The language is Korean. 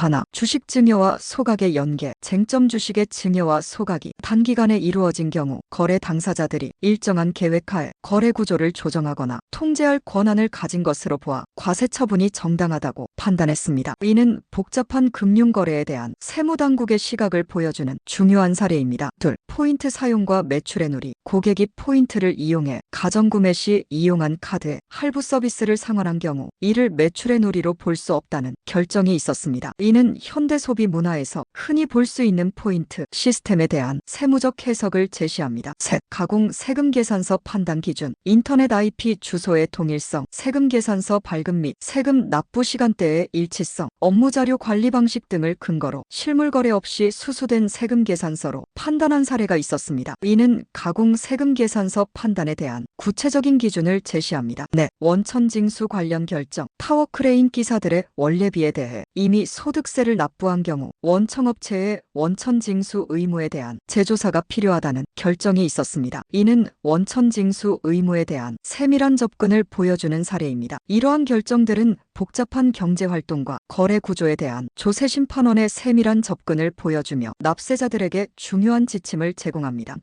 하나, 주식 증여와 소각의 연계, 쟁점 주식의 증여와 소각이 단기간에 이루어진 경우 거래 당사자들이 일정한 계획하에 거래 구조를 조정하거나 통제할 권한을 가진 것으로 보아 과세 처분이 정당하다고 판단했습니다. 이는 복잡한 금융 거래에 대한 세무당국의 시각을 보여주는 중요한 사례입니다. 둘, 포인트 사용과 매출의 누리. 고객이 포인트를 이용해 가정구매 시 이용한 카드에 할부 서비스를 상환한 경우 이를 매출의 누리로 볼 수 없다는 결정이 있었습니다. 이는 현대 소비 문화에서 흔히 볼 수 있는 포인트 시스템에 대한 세무적 해석을 제시합니다. 셋, 가공 세금 계산서 판단 기준. 인터넷 IP 주소의 통일성, 세금 계산서 발급 및 세금 납부 시간대의 일치성, 업무 자료 관리 방식 등을 근거로 실물 거래 없이 수수된 세금 계산서로 판단한 사례가 있었습니다. 이는 가공 세금 계산서 판단에 대한 구체적인 기준을 제시합니다. 네, 원천 징수 관련 결정. 타워 크레인 기사들의 원래비에 대해 이미 소득세를 납부한 경우 원청업체의 원천 징수 의무에 대한 재조사가 필요하다는 결정이 있었습니다. 이는 원천 징수 의무에 대한 세밀한 접근을 보여주는 사례입니다. 이러한 결정들은 복잡한 경제 활동과 거래 구조에 대한 조세 심판원의 세밀한 접근을 보여주며 납세자들에게 중요한 지침을 제공합니다.